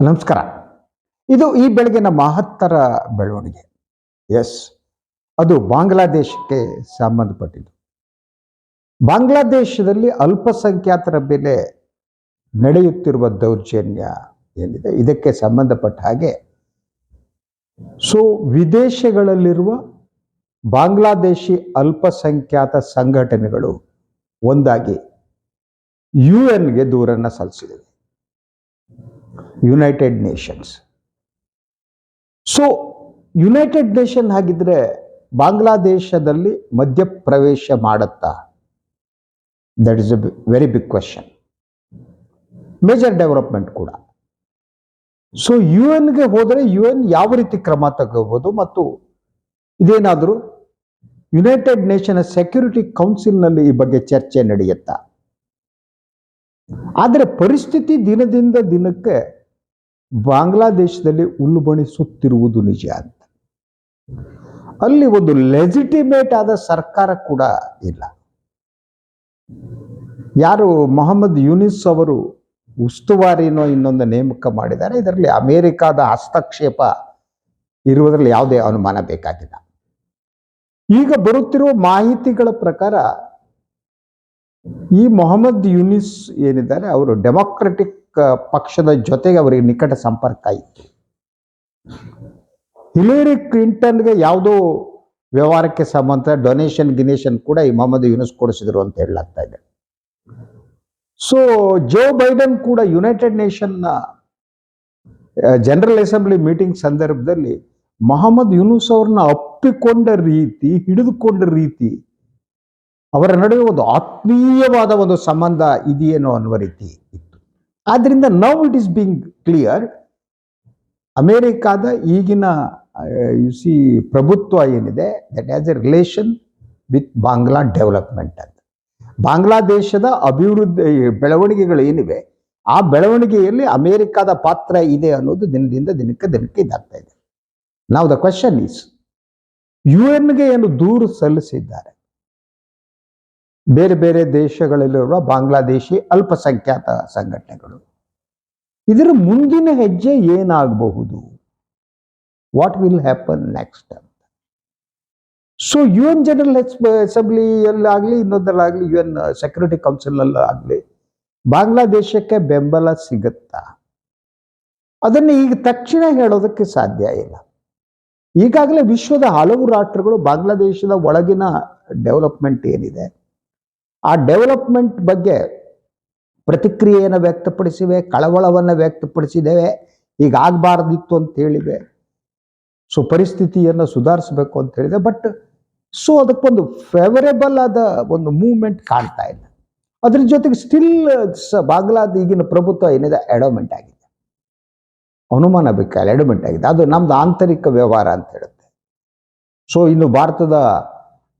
ನಮಸ್ಕಾರ. ಇದು ಈ ಬೆಳಗಿನ ಮಹತ್ತರ ಬೆಳವಣಿಗೆ. ಎಸ್ ಅದು ಬಾಂಗ್ಲಾದೇಶಕ್ಕೆ ಸಂಬಂಧಪಟ್ಟಿದ್ದು. ಬಾಂಗ್ಲಾದೇಶದಲ್ಲಿ ಅಲ್ಪಸಂಖ್ಯಾತರ ಮೇಲೆ ನಡೆಯುತ್ತಿರುವ ದೌರ್ಜನ್ಯ ಏನಿದೆ? ಇದಕ್ಕೆ ಸಂಬಂಧಪಟ್ಟ ಹಾಗೆ ಸೊ, ವಿದೇಶಗಳಲ್ಲಿರುವ ಬಾಂಗ್ಲಾದೇಶಿ ಅಲ್ಪಸಂಖ್ಯಾತ ಸಂಘಟನೆಗಳು ಒಂದಾಗಿ ಯು ಎನ್ಗೆ ದೂರನ್ನು ಸಲ್ಲಿಸಿವೆ United Nations so United Nation ಹಾಗಿದ್ರೆ ಬಾಂಗ್ಲಾದೇಶದಲ್ಲಿ ಮಧ್ಯಪ್ರವೇಶ ಮಾಡುತ್ತಾ? That is a very big question major development ಕೂಡ. ಸೊ ಯು ಎನ್ಗೆ ಹೋದರೆ ಯು ಎನ್ ಯಾವ ರೀತಿ ಕ್ರಮ ತಗೋಬಹುದು ಮತ್ತು ಇದೇನಾದರೂ ಯುನೈಟೆಡ್ ನೇಷನ್ ಸೆಕ್ಯೂರಿಟಿ ಕೌನ್ಸಿಲ್ನಲ್ಲಿ ಈ ಬಗ್ಗೆ ಚರ್ಚೆ ನಡೆಯುತ್ತಾ? ಆದರೆ ಪರಿಸ್ಥಿತಿ ದಿನದಿಂದ ದಿನಕ್ಕೆ ಬಾಂಗ್ಲಾದೇಶದಲ್ಲಿ ಉಲ್ಬಣಿಸುತ್ತಿರುವುದು ನಿಜ ಅಂತ. ಅಲ್ಲಿ ಒಂದು ಲೆಜಿಟಿಮೇಟ್ ಆದ ಸರ್ಕಾರ ಕೂಡ ಇಲ್ಲ. ಯಾರು ಮೊಹಮ್ಮದ್ ಯೂನಿಸ್ ಅವರು ಉಸ್ತುವಾರಿನೋ ಇನ್ನೊಂದು ನೇಮಕ ಮಾಡಿದ್ದಾರೆ, ಇದರಲ್ಲಿ ಅಮೇರಿಕಾದ ಹಸ್ತಕ್ಷೇಪ ಇರುವುದರಲ್ಲಿ ಯಾವುದೇ ಅನುಮಾನ ಬೇಕಾಗಿಲ್ಲ. ಈಗ ಬರುತ್ತಿರುವ ಮಾಹಿತಿಗಳ ಪ್ರಕಾರ ಈ ಮೊಹಮ್ಮದ್ ಯೂನಿಸ್ ಏನಿದ್ದಾರೆ, ಅವರು ಡೆಮಾಕ್ರೆಟಿಕ್ ಪಕ್ಷದ ಜೊತೆಗೆ ಅವರಿಗೆ ನಿಕಟ ಸಂಪರ್ಕ ಇತ್ತು ಹಿಲೇರಿ ಕ್ಲಿಂಟನ್ಗೆ ಯಾವುದೋ ವ್ಯವಹಾರಕ್ಕೆ ಸಂಬಂಧ ಡೊನೇಷನ್ ಗಿನೇಷನ್ ಕೂಡ ಈ ಮೊಹಮ್ಮದ್ ಯೂನಿಸ್ ಕೊಡಿಸಿದ್ರು ಅಂತ ಹೇಳಲಾಗ್ತಾ ಇದೆ. ಸೊ ಜೋ ಬೈಡನ್ ಕೂಡ ಯುನೈಟೆಡ್ ನೇಷನ್ನ ಜನರಲ್ ಅಸೆಂಬ್ಲಿ ಮೀಟಿಂಗ್ ಸಂದರ್ಭದಲ್ಲಿ ಮೊಹಮ್ಮದ್ ಯೂನುಸ್ ಅವ್ರನ್ನ ಅಪ್ಪಿಕೊಂಡ ರೀತಿ, ಹಿಡಿದುಕೊಂಡ ರೀತಿ, ಅವರ ನಡುವೆ ಒಂದು ಆತ್ಮೀಯವಾದ ಒಂದು ಸಂಬಂಧ ಇದೆಯೇನೋ ಅನ್ನುವ ರೀತಿ ಇತ್ತು. ಆದ್ರಿಂದ now it is being clear ಅಮೇರಿಕಾದ ಈಗಿನ ಯು ಸಿ ಪ್ರಭುತ್ವ ಏನಿದೆ that as a relation with Bangla development ಅಂತ. ಬಾಂಗ್ಲಾದೇಶದ ಅಭಿವೃದ್ಧಿ, ಬೆಳವಣಿಗೆಗಳು ಏನಿವೆ, ಆ ಬೆಳವಣಿಗೆಯಲ್ಲಿ ಅಮೇರಿಕಾದ ಪಾತ್ರ ಇದೆ ಅನ್ನೋದು ದಿನದಿಂದ ದಿನಕ್ಕೆ ದಿನಕ್ಕೆ ಇದಾಗ್ತಾ ಇದೆ. ನಾವು ದ ಕ್ವಶನ್ ಈಸ್ ಯು ಎನ್ಗೆ ಏನು ದೂರು ಸಲ್ಲಿಸಿದ್ದಾರೆ? ಬೇರೆ ಬೇರೆ ದೇಶಗಳಲ್ಲಿರುವ ಬಾಂಗ್ಲಾದೇಶಿ ಅಲ್ಪಸಂಖ್ಯಾತ ಸಂಘಟನೆಗಳು. ಇದರ ಮುಂದಿನ ಹೆಜ್ಜೆ ಏನಾಗಬಹುದು? ವಾಟ್ ವಿಲ್ ಹ್ಯಾಪನ್ ನೆಕ್ಸ್ಟ್ ಅಂತ ಸೊ ಯು ಎನ್ ಜನರಲ್ ಅಸೆಂಬ್ಲಿಯಲ್ಲಾಗಲಿ ಇನ್ನೊಂದರಲ್ಲಾಗಲಿ ಯು ಎನ್ ಸೆಕ್ಯೂರಿಟಿ ಕೌನ್ಸಿಲಲ್ಲಾಗಲಿ ಬಾಂಗ್ಲಾದೇಶಕ್ಕೆ ಬೆಂಬಲ ಸಿಗುತ್ತಾ? ಅದನ್ನು ಈಗ ತಕ್ಷಣ ಹೇಳೋದಕ್ಕೆ ಸಾಧ್ಯ ಇಲ್ಲ. ಈಗಾಗಲೇ ವಿಶ್ವದ ಹಲವು ರಾಷ್ಟ್ರಗಳು ಬಾಂಗ್ಲಾದೇಶದ ಒಳಗಿನ ಡೆವಲಪ್ಮೆಂಟ್ ಏನಿದೆ? ಆ ಡೆವಲಪ್ಮೆಂಟ್ ಬಗ್ಗೆ ಪ್ರತಿಕ್ರಿಯೆಯನ್ನು ವ್ಯಕ್ತಪಡಿಸಿವೆ, ಕಳವಳವನ್ನು ವ್ಯಕ್ತಪಡಿಸಿದ್ದೇವೆ ಈಗ ಆಗಬಾರ್ದಿತ್ತು ಅಂತ ಹೇಳಿವೆ. ಸೊ ಪರಿಸ್ಥಿತಿಯನ್ನು ಸುಧಾರಿಸಬೇಕು ಅಂತ ಹೇಳಿದೆ. ಬಟ್ ಸೊ ಅದಕ್ಕೊಂದು ಫೇವರೇಬಲ್ ಆದ ಒಂದು ಮೂವ್ಮೆಂಟ್ ಕಾಣ್ತಾ ಇಲ್ಲ. ಅದ್ರ ಜೊತೆಗೆ ಸ್ಟಿಲ್ ಬಾಗ್ಲಾದ ಈಗಿನ ಪ್ರಭುತ್ವ ಏನಿದೆ? ಅಡೋಮೆಂಟ್ ಆಗಿದೆ. ಅನುಮಾನ ಬೇಕಲ್ಲ ಅಡೋಮೆಂಟ್ ಆಗಿದೆ. ಅದು ನಮ್ದು ಆಂತರಿಕ ವ್ಯವಹಾರ ಅಂತ ಹೇಳುತ್ತೆ. ಸೊ ಇನ್ನು ಭಾರತದ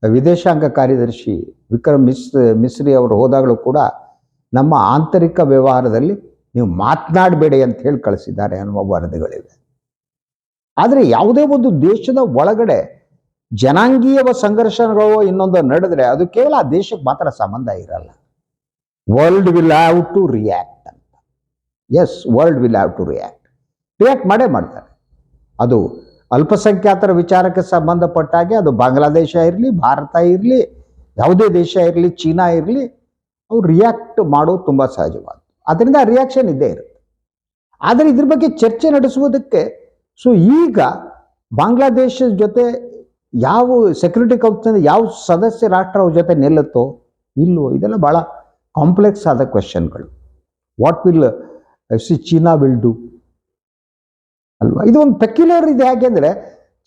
ವಿದೇಶಾಂಗ ಕಾರ್ಯದರ್ಶಿ ವಿಕ್ರಮ್ ಮಿಸ್, ಮಿಸ್ರಿ ಅವರು ಹೋದಾಗಲೂ ಕೂಡ ನಮ್ಮ ಆಂತರಿಕ ವ್ಯವಹಾರದಲ್ಲಿ ನೀವು ಮಾತನಾಡಬೇಡಿ ಅಂತ ಹೇಳಿ ಕಳಿಸಿದ್ದಾರೆ ಅನ್ನುವ ವರದಿಗಳಿವೆ. ಆದರೆ ಯಾವುದೇ ಒಂದು ದೇಶದ ಒಳಗಡೆ ಜನಾಂಗೀಯ ಸಂಘರ್ಷಗಳು ಇನ್ನೊಂದು ನಡೆದ್ರೆ ಅದು ಕೇವಲ ಆ ದೇಶಕ್ಕೆ ಮಾತ್ರ ಸಂಬಂಧ ಇರಲ್ಲ. World will have to react ಅಂತ. Yes world will have to react react ಮಾಡೇ ಮಾಡ್ತಾರೆ. ಅದು ಅಲ್ಪಸಂಖ್ಯಾತರ ವಿಚಾರಕ್ಕೆ ಸಂಬಂಧಪಟ್ಟಾಗೆ ಅದು ಬಾಂಗ್ಲಾದೇಶ ಇರಲಿ, ಭಾರತ ಇರಲಿ, ಯಾವುದೇ ದೇಶ ಇರಲಿ, ಚೀನಾ ಇರಲಿ ಅವ್ರು ರಿಯಾಕ್ಟ್ ಮಾಡೋದು ತುಂಬ ಸಹಜವಾದ ಅದರಿಂದ ರಿಯಾಕ್ಷನ್ ಇದ್ದೇ ಇರುತ್ತೆ. ಆದರೆ ಇದ್ರ ಬಗ್ಗೆ ಚರ್ಚೆ ನಡೆಸುವುದಕ್ಕೆ ಸೊ ಈಗ ಬಾಂಗ್ಲಾದೇಶದ ಜೊತೆ ಯಾವ ಸೆಕ್ಯೂರಿಟಿ ಕೌನ್ಸಿಲ್ ಯಾವ ಸದಸ್ಯ ರಾಷ್ಟ್ರ ಅವ್ರ ಜೊತೆ ನಿಲ್ಲುತ್ತೋ ಇಲ್ಲವೋ ಇದೆಲ್ಲ ಭಾಳ ಕಾಂಪ್ಲೆಕ್ಸ್ ಆದ ಕ್ವೆಶನ್ಗಳು what will see China will do ಅಲ್ವಾ? ಇದು ಒಂದು ಪೆಕ್ಯುಲರ್ ಇದೆ. ಯಾಕೆಂದರೆ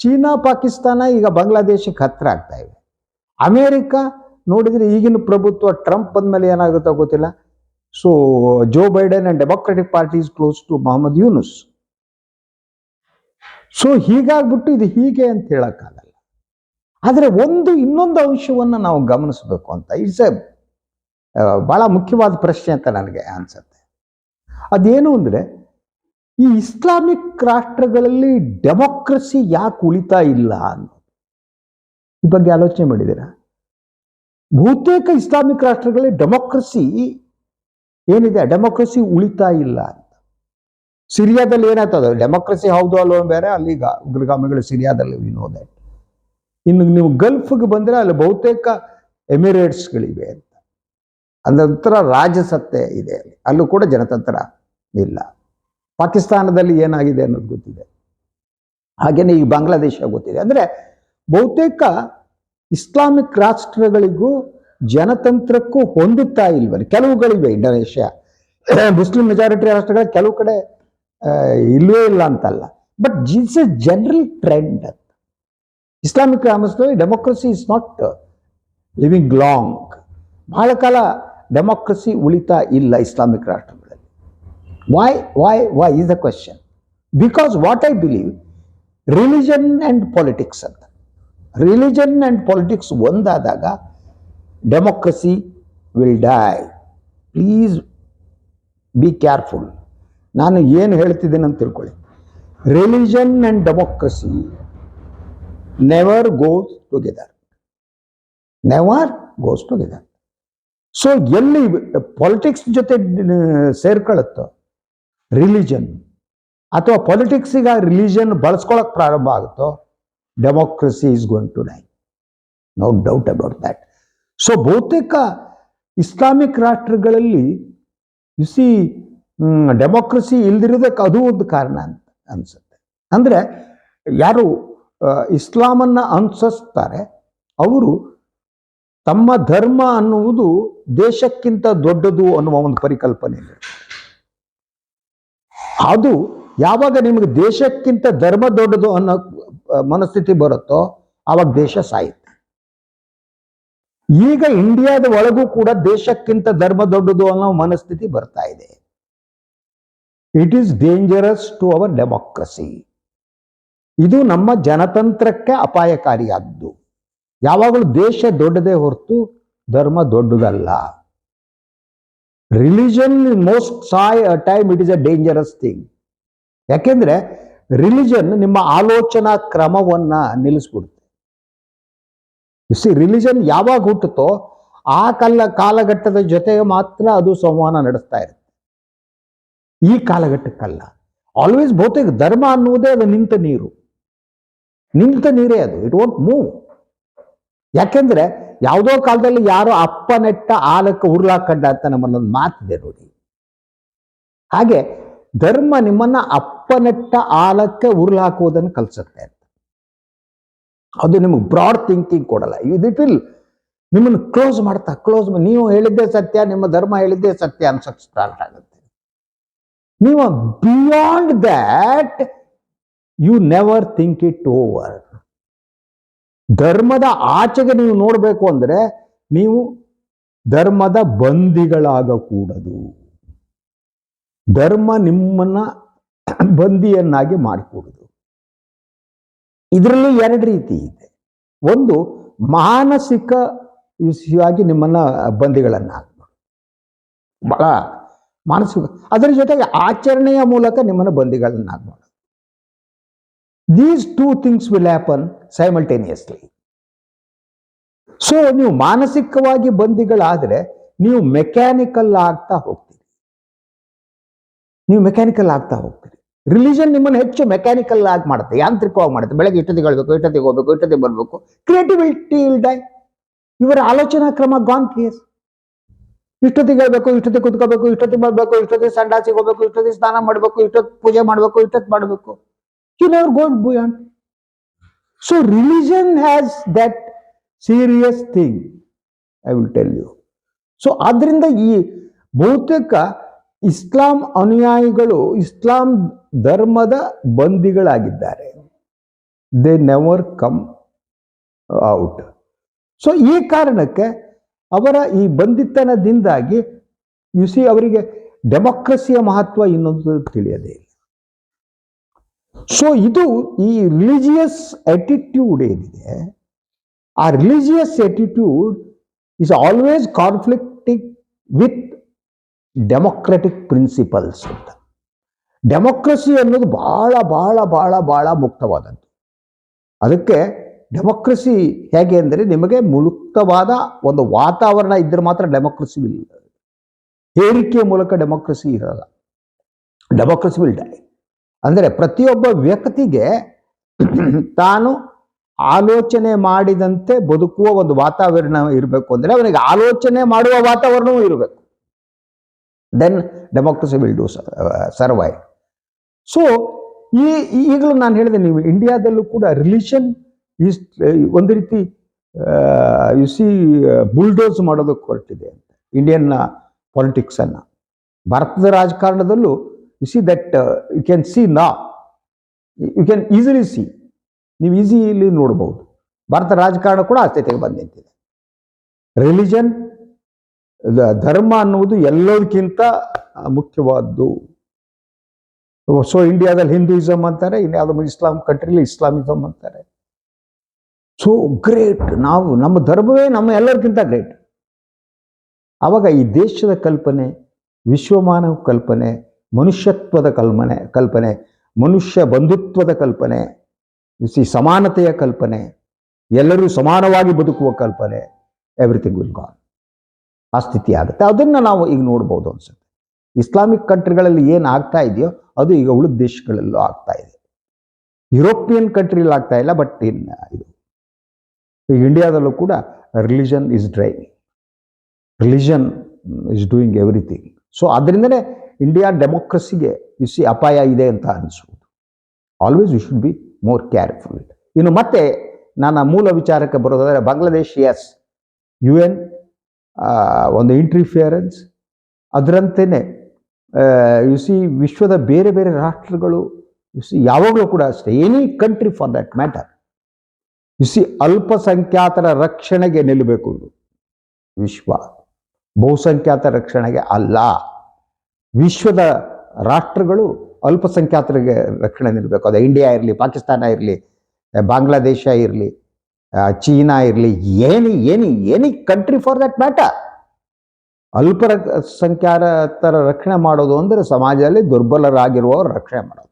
ಚೀನಾ, ಪಾಕಿಸ್ತಾನ ಈಗ ಬಾಂಗ್ಲಾದೇಶಕ್ಕೆ ಹತ್ತಿರ ಆಗ್ತಾ ಇವೆ. ಅಮೇರಿಕ ನೋಡಿದ್ರೆ ಈಗಿನ ಪ್ರಭುತ್ವ ಟ್ರಂಪ್ ಬಂದ್ಮೇಲೆ ಏನಾಗುತ್ತೋ ಗೊತ್ತಿಲ್ಲ. So Joe Biden and democratic party is close to Mohammad Yunus so ಹೀಗಾಗ್ಬಿಟ್ಟು ಇದು ಹೀಗೆ ಅಂತ ಹೇಳಕ್ಕಾಗಲ್ಲ. ಆದರೆ ಒಂದು ಇನ್ನೊಂದು ಅಂಶವನ್ನು ನಾವು ಗಮನಿಸಬೇಕು ಅಂತ ಇಟ್ಸ್ ಎ ಬಹಳ ಮುಖ್ಯವಾದ ಪ್ರಶ್ನೆ ಅಂತ ನನಗೆ ಅನ್ಸುತ್ತೆ. ಅದೇನು ಅಂದರೆ, ಈ ಇಸ್ಲಾಮಿಕ್ ರಾಷ್ಟ್ರಗಳಲ್ಲಿ ಡೆಮೋಕ್ರಸಿ ಯಾಕೆ ಉಳಿತಾ ಇಲ್ಲ ಅನ್ನೋದು. ಈ ಬಗ್ಗೆ ಆಲೋಚನೆ ಮಾಡಿದ್ದೀರಾ? ಬಹುತೇಕ ಇಸ್ಲಾಮಿಕ್ ರಾಷ್ಟ್ರಗಳಲ್ಲಿ ಡೆಮೋಕ್ರಸಿ ಏನಿದೆ? ಡೆಮೋಕ್ರಸಿ ಉಳಿತಾ ಇಲ್ಲ ಸಿರಿಯಾದಲ್ಲಿ ಏನಾಗ್ತದೆ ಡೆಮೋಕ್ರಸಿ ಹೌದು ಅಲ್ಲೋ ಬೇರೆ, ಅಲ್ಲಿ ಉಗ್ರಗಾಮಿಗಳು ಸಿರಿಯಾದಲ್ಲಿ ವಿನೋದ ಇನ್ನು ನೀವು ಗಲ್ಫ್ಗೆ ಬಂದರೆ ಅಲ್ಲಿ ಬಹುತೇಕ ಎಮಿರೇಟ್ಸ್ಗಳಿವೆ ಅಂತ. ಅದರ ರಾಜಸತ್ತೆ ಇದೆ ಅಲ್ಲಿ. ಅಲ್ಲೂ ಕೂಡ ಜನತಂತ್ರ ಇಲ್ಲ. ಪಾಕಿಸ್ತಾನದಲ್ಲಿ ಏನಾಗಿದೆ ಅನ್ನೋದು ಗೊತ್ತಿದೆ. ಹಾಗೇನೆ ಈ ಬಾಂಗ್ಲಾದೇಶ ಗೊತ್ತಿದೆ. ಅಂದರೆ ಬಹುತೇಕ ಇಸ್ಲಾಮಿಕ್ ರಾಷ್ಟ್ರಗಳಿಗೂ ಜನತಂತ್ರಕ್ಕೂ ಹೊಂದುತ್ತಾ ಇಲ್ವಲ್ಲ ಕೆಲವುಗಳಿವೆ ಇಂಡೋನೇಷ್ಯಾ. ಮುಸ್ಲಿಂ ಮೆಜಾರಿಟಿ ರಾಷ್ಟ್ರಗಳ ಕೆಲವು ಕಡೆ ಇಲ್ಲವೇ ಇಲ್ಲ ಅಂತಲ್ಲ. But it's a general trend ಅಂತ ಇಸ್ಲಾಮಿಕ್ ರಾಷ್ಟ್ರದಲ್ಲಿ democracy is not living long ಬಹಳ ಕಾಲ ಡೆಮೋಕ್ರಸಿ ಉಳಿತಾ ಇಲ್ಲ ಇಸ್ಲಾಮಿಕ್ ರಾಷ್ಟ್ರಗಳಲ್ಲಿ. Why why why is the question because what I believe religion and politics ಅಂತ. Religion and politics ಒಂದಾದಾಗ democracy will die please be careful ನಾನು ಏನು ಹೇಳ್ತಿದ್ದೇನೆ ಅಂತ ತಿಳ್ಕೊಳ್ಳಿ. Religion and democracy never goes together never goes together so ಎಲ್ಲಿ politics ಜೊತೆ ಸೇರ್ಕೊಳ್ಳುತ್ತೋ religion ಅಥವಾ ಪಾಲಿಟಿಕ್ಸಿಗೆ ರಿಲಿಜನ್ ಬಳಸ್ಕೊಳಕ್ ಪ್ರಾರಂಭ ಆಗುತ್ತೋ democracy is going to die. No doubt about that so ಬಹುತೇಕ ಇಸ್ಲಾಮಿಕ್ ರಾಷ್ಟ್ರಗಳಲ್ಲಿ ಯು ಸಿ ಡೆಮೋಕ್ರಸಿ ಇಲ್ದಿರೋದಕ್ಕೆ ಅದು ಒಂದು ಕಾರಣ ಅಂತ ಅನಿಸುತ್ತೆ. ಅಂದರೆ, ಯಾರು ಇಸ್ಲಾಮನ್ನ ಅನುಸರಿಸ್ತಾರೆ, ಅವರು ತಮ್ಮ ಧರ್ಮ ಅನ್ನುವುದು ದೇಶಕ್ಕಿಂತ ದೊಡ್ಡದು ಅನ್ನುವ ಒಂದು ಪರಿಕಲ್ಪನೆ ಇದೆ. ಅದು ಯಾವಾಗ ನಿಮಗೆ ದೇಶಕ್ಕಿಂತ ಧರ್ಮ ದೊಡ್ಡದು ಅನ್ನೋ ಮನಸ್ಥಿತಿ ಬರುತ್ತೋ ಆವಾಗ ದೇಶ ಸಾಯುತ್ತೆ. ಈಗ ಇಂಡಿಯಾದ ಒಳಗೂ ಕೂಡ ದೇಶಕ್ಕಿಂತ ಧರ್ಮ ದೊಡ್ಡದು ಅನ್ನೋ ಮನಸ್ಥಿತಿ ಬರ್ತಾ ಇದೆ. It is dangerous to our democracy ಇದು ನಮ್ಮ ಜನತಂತ್ರಕ್ಕೆ ಅಪಾಯಕಾರಿಯಾದ್ದು. ಯಾವಾಗಲೂ ದೇಶ ದೊಡ್ಡದೇ ಹೊರತು ಧರ್ಮ ದೊಡ್ಡದಲ್ಲ. Religion most SAI a time it is a dangerous thing ಯಾಕೆಂದ್ರೆ ರಿಲಿಜನ್ ನಿಮ್ಮ ಆಲೋಚನಾ ಕ್ರಮವನ್ನ ನಿಲ್ಲಿಸ್ಬಿಡುತ್ತೆ. ಸಿ ರಿಲಿಜನ್ ಯಾವಾಗ ಹುಟ್ಟುತ್ತೋ ಆ ಕಾಲ ಕಾಲಘಟ್ಟದ ಜೊತೆಗೆ ಮಾತ್ರ ಅದು ಸಂವಹನ ನಡೆಸ್ತಾ ಇರುತ್ತೆ. ಈ ಕಾಲಘಟ್ಟಕ್ಕಲ್ಲ. ಆಲ್ವೇಸ್ ಬಹುತೇಕ ಧರ್ಮ ಅನ್ನುವುದೇ ಅದು ನಿಂತ ನೀರು. ನಿಂತ ನೀರೇ ಅದು. ಇಟ್ ವೋಂಟ್ ಮೂವ್ ಯಾಕೆಂದ್ರೆ ಯಾವುದೋ ಕಾಲದಲ್ಲಿ ಯಾರೋ ಅಪ್ಪ ನೆಟ್ಟ ಆಲಕ್ಕೆ ಉರ್ಲಾಕಂಡ ಅಂತ ನಮ್ಮಲ್ಲೊಂದು ಮಾತಿದೆ ನೋಡಿ. ಹಾಗೆ ಧರ್ಮ ನಿಮ್ಮನ್ನ ಅಪ್ಪ ನೆಟ್ಟ ಆಲಕ್ಕೆ ಉರುಳು ಕಲಿಸುತ್ತೆ ಅಂತ. ಅದು ನಿಮಗೆ ಬ್ರಾಡ್ ಥಿಂಕಿಂಗ್ ಕೊಡಲ್ಲ. ಇದು ಇಟ್ ವಿಲ್ ನಿಮ್ಮನ್ನು ಕ್ಲೋಸ್ ಮಾಡ್ತಾ ಕ್ಲೋಸ್ ನೀವು ಹೇಳಿದ್ದೇ ಸತ್ಯ, ನಿಮ್ಮ ಧರ್ಮ ಹೇಳಿದ್ದೇ ಸತ್ಯ ಅನ್ಸಕ್ ಸ್ಟಾರ್ಟ್ ಆಗುತ್ತೆ. ನೀವು beyond that you never think it over ಧರ್ಮದ ಆಚೆಗೆ ನೀವು ನೋಡಬೇಕು ಅಂದ್ರೆ ನೀವು ಧರ್ಮದ ಬಂದಿಗಳಾಗಕೂಡದು ಧರ್ಮ ನಿಮ್ಮನ್ನ ಬಂದಿಯನ್ನಾಗಿ ಮಾಡಿಕೊಡುದು. ಇದರಲ್ಲಿ ಎರಡು ರೀತಿ ಇದೆ. ಒಂದು ಮಾನಸಿಕ ವಿಷಯವಾಗಿ ನಿಮ್ಮನ್ನ ಬಂದಿಗಳನ್ನಾಗಿ ಹಾಕ್ಬೋದು ಬಹಳ ಮಾನಸಿಕ, ಅದರ ಜೊತೆಗೆ ಆಚರಣೆಯ ಮೂಲಕ ನಿಮ್ಮನ್ನ ಬಂದಿಗಳನ್ನಾಗಿ ಮಾಡೋದು these two things will happen simultaneously so ನೀವು ಮಾನಸಿಕವಾಗಿ ಬಂದಿಗಳಾದ್ರೆ ನೀವು ಮೆಕ್ಯಾನಿಕಲ್ ಆಗ್ತಾ ಹೋಗ್ತೀರಿ. ನೀವು ಮೆಕ್ಯಾನಿಕಲ್ ಆಗ್ತಾ ಹೋಗ್ತೀರಿ. ರಿಲಿಜನ್ ನಿಮ್ಮನ್ನು ಹೆಚ್ಚು ಮೆಕ್ಯಾನಿಕಲ್ ಆಗಿ ಮಾಡುತ್ತೆ, ಯಾಂತ್ರಿಕವಾಗಿ ಮಾಡುತ್ತೆ. ಬೆಳಗ್ಗೆ ಇಷ್ಟೊತ್ತಿಗೆ ಹೇಳ್ಬೇಕು ಇಷ್ಟೊತ್ತಿಗೆ ಹೋಗ್ಬೇಕು ಇಷ್ಟೊತ್ತಿಗೆ ಬರಬೇಕು. ಕ್ರಿಯೇಟಿವಿಟಿ ಇಲ್ ಡೈ ಇವರ ಆಲೋಚನಾ ಕ್ರಮ ಗಾನ್ ಕೇಸ್ ಇಷ್ಟೊತ್ತಿಗೆ ಹೇಳ್ಬೇಕು ಇಷ್ಟೊತ್ತಿಗೆ ಕುತ್ಕೋಬೇಕು ಇಷ್ಟೊತ್ತಿಗೆ ಬರಬೇಕು ಇಷ್ಟೊತ್ತಿಗೆ ಸಂಡಾಸಿಗೆ ಹೋಗ್ಬೇಕು ಇಷ್ಟೊತ್ತಿಗೆ ಸ್ನಾನ ಮಾಡಬೇಕು ಇಷ್ಟೊತ್ತು ಪೂಜೆ ಮಾಡಬೇಕು ಇಷ್ಟೊತ್ತು ಮಾಡಬೇಕು. You never go beyond so religion has that serious thing I will tell you so ಆದ್ರಿಂದ ಈ ಬಹುತೇಕ ಇಸ್ಲಾಂ ಅನುಯಾಯಿಗಳು ಇಸ್ಲಾಂ ಧರ್ಮದ ಬಂದಿಗಳಾಗಿದ್ದಾರೆ. They never come out so ಈ ಕಾರಣಕ್ಕೆ ಅವರ ಈ ಬಂದಿತನದಿಂದಾಗಿ ಯು ಸಿ ಅವರಿಗೆ ಡೆಮೋಕ್ರಸಿಯ ಮಹತ್ವ ಇನ್ನೊಂದು ತಿಳಿಯದೇ ಇಲ್ಲ. ಸೊ ಇದು ಈ ರಿಲಿಜಿಯಸ್ ಆಟಿಟ್ಯೂಡ್ ಏನಿದೆ, ಆ religious attitude is always conflicting with democratic principles ಅಂತ. ಡೆಮೊಕ್ರಸಿ ಅನ್ನೋದು ಬಹಳ ಬಹಳ ಬಹಳ ಬಹಳ ಮುಕ್ತವಾದದ್ದು ಅದಕ್ಕೆ ಡೆಮೊಕ್ರಸಿ ಹೇಗೆ ಅಂದರೆ ನಿಮಗೆ ಮುಕ್ತವಾದ ಒಂದು ವಾತಾವರಣ ಇದ್ದರೆ ಮಾತ್ರ ಡೆಮೊಕ್ರಸಿ ವಿಲ್ ಹೇರಿಕೆಯ ಮೂಲಕ ಡೆಮೊಕ್ರಸಿ ಇರಲ್ಲ. ಡೆಮೊಕ್ರಸಿ ವಿಲ್ ಡೈ ಅಂದರೆ ಪ್ರತಿಯೊಬ್ಬ ವ್ಯಕ್ತಿಗೆ ತಾನು ಆಲೋಚನೆ ಮಾಡಿದಂತೆ ಬದುಕುವ ಒಂದು ವಾತಾವರಣ ಇರಬೇಕು ಅಂದರೆ ಅವನಿಗೆ ಆಲೋಚನೆ ಮಾಡುವ ವಾತಾವರಣವೂ ಇರಬೇಕು. Then democracy will do survive so ಈ ಈಗಲೂ ನಾನು ಹೇಳಿದೆ, ನೀವು ಇಂಡಿಯಾದಲ್ಲೂ ಕೂಡ ರಿಲಿಷನ್ ಈಸ್ ಒಂದು ರೀತಿ ಯು ಸಿ ಬುಲ್ಡೋಸ್ ಮಾಡೋದಕ್ಕೆ ಹೊರಟಿದೆ ಅಂತ. ಇಂಡಿಯನ್ ಪಾಲಿಟಿಕ್ಸನ್ನು ಅನ್ನ. ಭಾರತದ ರಾಜಕಾರಣದಲ್ಲೂ you see that you can see ನಾ ಯು ಕ್ಯಾನ್ ಈಸಿಲಿ ಸಿ ನೀವು ಈಸಿಲಿ ನೋಡ್ಬೋದು. ಭಾರತ ರಾಜಕಾರಣ ಕೂಡ ಆ ಸ್ಥಿತಿಗೆ ಬಂದು ನಿಂತಿದೆ ರಿಲಿಜನ್ ಧರ್ಮ ಅನ್ನುವುದು ಎಲ್ಲದಕ್ಕಿಂತ ಮುಖ್ಯವಾದ್ದು. ಸೊ ಇಂಡಿಯಾದಲ್ಲಿ ಹಿಂದೂಯಿಸಮ್ ಅಂತಾರೆ, ಇನ್ಯಾವುದೋ ಇಸ್ಲಾಂ ಕಂಟ್ರಿಲಿ ಇಸ್ಲಾಮಿಸಮ್ ಅಂತಾರೆ. ಸೊ ಗ್ರೇಟ್ ನಾವು, ನಮ್ಮ ಧರ್ಮವೇ ನಮ್ಮ ಎಲ್ಲರಿಗಿಂತ ಗ್ರೇಟ್ ಆವಾಗ ಈ ದೇಶದ ಕಲ್ಪನೆ, ವಿಶ್ವಮಾನವ ಕಲ್ಪನೆ, ಮನುಷ್ಯತ್ವದ ಕಲ್ಪನೆ ಕಲ್ಪನೆ, ಮನುಷ್ಯ ಬಂಧುತ್ವದ ಕಲ್ಪನೆ ಸಿ ಸಮಾನತೆಯ ಕಲ್ಪನೆ, ಎಲ್ಲರೂ ಸಮಾನವಾಗಿ ಬದುಕುವ ಕಲ್ಪನೆ ಎವ್ರಿಥಿಂಗ್ ವಿಲ್ ಗಾನ್ ಆ ಸ್ಥಿತಿ ಆಗುತ್ತೆ. ಅದನ್ನ ನಾವು ಈಗ ನೋಡ್ಬೋದು ಅನ್ಸುತ್ತೆ. ಇಸ್ಲಾಮಿಕ್ ಕಂಟ್ರಿಗಳಲ್ಲಿ ಏನು ಆಗ್ತಾ ಇದೆಯೋ ಅದು ಈಗ ಉಳಿದ ದೇಶಗಳಲ್ಲೂ ಆಗ್ತಾ ಇದೆ. ಯುರೋಪಿಯನ್ ಕಂಟ್ರಿಲಿ ಆಗ್ತಾ ಇಲ್ಲ ಬಟ್ ಇನ್ ಇದು? ಈಗ ಇಂಡಿಯಾದಲ್ಲೂ ಕೂಡ religion is driving religion is doing everything so ಅದರಿಂದನೇ ಇಂಡಿಯಾ ಡೆಮೋಕ್ರಸಿಗೆ ಇಸಿ ಅಪಾಯ ಇದೆ ಅಂತ ಅನಿಸುವುದು always you should be more careful ಇನ್ನು ಮತ್ತೆ, ನನ್ನ ಮೂಲ ವಿಚಾರಕ್ಕೆ ಬರೋದಾದರೆ ಬಾಂಗ್ಲಾದೇಶ್ ಎಸ್ ಯು ಎನ್ ಒಂದು ಇಂಟ್ರಿಫಿಯರೆನ್ಸ್ ಅದರಂತೆಯೇ ಯು ಸಿ ವಿಶ್ವದ ಬೇರೆ ಬೇರೆ ರಾಷ್ಟ್ರಗಳು ಯು ಸಿ ಯಾವಾಗಲೂ ಕೂಡ ಅಷ್ಟೇ any country for that matter you see ಅಲ್ಪಸಂಖ್ಯಾತರ ರಕ್ಷಣೆಗೆ ನಿಲ್ಲಬೇಕು ವಿಶ್ವ. ಬಹುಸಂಖ್ಯಾತ ರಕ್ಷಣೆಗೆ ಅಲ್ಲ. ವಿಶ್ವದ ರಾಷ್ಟ್ರಗಳು ಅಲ್ಪಸಂಖ್ಯಾತರಿಗೆ ರಕ್ಷಣೆ ನಿಲ್ಲಬೇಕು. ಅದು ಇಂಡಿಯಾ ಇರಲಿ ಪಾಕಿಸ್ತಾನ ಇರಲಿ ಬಾಂಗ್ಲಾದೇಶ ಇರಲಿ ಚೀನಾ ಇರಲಿ, any any any country for that matter ಅಲ್ಪ ಸಂಖ್ಯಾತರ ರಕ್ಷಣೆ ಮಾಡೋದು ಅಂದರೆ ಸಮಾಜದಲ್ಲಿ ದುರ್ಬಲರಾಗಿರುವವರು ರಕ್ಷಣೆ ಮಾಡೋದು.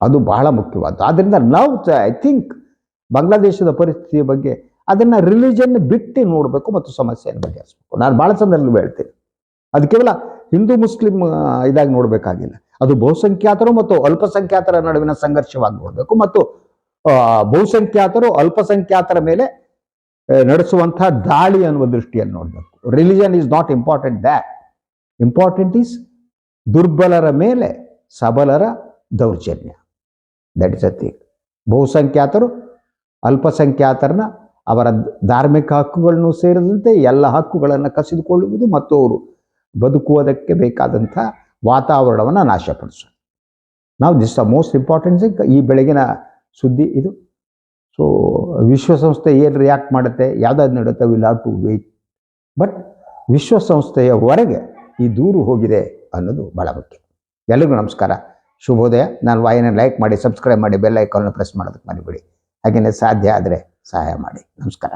ಅದು ಬಹಳ ಮುಖ್ಯವಾದ ಆದ್ದರಿಂದ ನಾವು ಐ ಥಿಂಕ್ ಬಾಂಗ್ಲಾದೇಶದ ಪರಿಸ್ಥಿತಿಯ ಬಗ್ಗೆ ಅದನ್ನು ರಿಲಿಜನ್ ಬಿಟ್ಟು ನೋಡಬೇಕು ಮತ್ತು ಸಮಸ್ಯೆಯನ್ನು ಬಗೆಹರಿಸಬೇಕು. ನಾನು ಭಾಳ ಸಂದರ್ಭದಲ್ಲಿ ಹೇಳ್ತೀನಿ. ಅದು ಕೇವಲ ಹಿಂದೂ, ಮುಸ್ಲಿಂ ಇದಾಗಿ ನೋಡಬೇಕಾಗಿಲ್ಲ. ಅದು ಬಹುಸಂಖ್ಯಾತರು ಮತ್ತು ಅಲ್ಪಸಂಖ್ಯಾತರ ನಡುವಿನ ಸಂಘರ್ಷವಾಗಿ ನೋಡಬೇಕು ಮತ್ತು ಬಹುಸಂಖ್ಯಾತರು ಅಲ್ಪಸಂಖ್ಯಾತರ ಮೇಲೆ ನಡೆಸುವಂತಹ ದಾಳಿ ಅನ್ನುವ ದೃಷ್ಟಿಯನ್ನು ನೋಡಬೇಕು. Religion is not important that important is ದುರ್ಬಲರ ಮೇಲೆ ಸಬಲರ ದೌರ್ಜನ್ಯ. ದಟ್ ಇಸ್ ಅ ಥಿಂಗ್ ಬಹುಸಂಖ್ಯಾತರು ಅಲ್ಪಸಂಖ್ಯಾತರನ್ನ ಅವರ ಧಾರ್ಮಿಕ ಹಕ್ಕುಗಳನ್ನು ಸೇರಿದಂತೆ ಎಲ್ಲ ಹಕ್ಕುಗಳನ್ನು ಕಸಿದುಕೊಳ್ಳುವುದು ಮತ್ತು ಅವರು ಬದುಕುವುದಕ್ಕೆ ಬೇಕಾದಂಥ ವಾತಾವರಣವನ್ನು ನಾಶಪಡಿಸೋದು ನಾವು ದಿಸ್ ಅ ಮೋಸ್ಟ್ ಇಂಪಾರ್ಟೆಂಟ್ ಈ ಬೆಳಗಿನ ಸುದ್ದಿ ಇದು. ಸೊ ವಿಶ್ವಸಂಸ್ಥೆ ಏನು ರಿಯಾಕ್ಟ್ ಮಾಡುತ್ತೆ? ಯಾವ್ದಾದ್ರು ನಡುತ್ತೆ will have to wait but ವಿಶ್ವಸಂಸ್ಥೆಯ ಹೊರಗೆ ಈ ದೂರು ಹೋಗಿದೆ ಅನ್ನೋದು ಭಾಳ ಮುಖ್ಯ. ಎಲ್ರಿಗೂ ನಮಸ್ಕಾರ. ಶುಭೋದಯ. ನಾನು ವಾಯಿನ ಲೈಕ್ ಮಾಡಿ ಸಬ್ಸ್ಕ್ರೈಬ್ ಮಾಡಿ ಬೆಲ್ ಐಕಾನ್ನ ಪ್ರೆಸ್ ಮಾಡೋದಕ್ಕೆ ಮರಿಬೇಡಿ. ಹಾಗೆಯೇ ಸಾಧ್ಯ ಆದರೆ ಸಹಾಯ ಮಾಡಿ. ನಮಸ್ಕಾರ.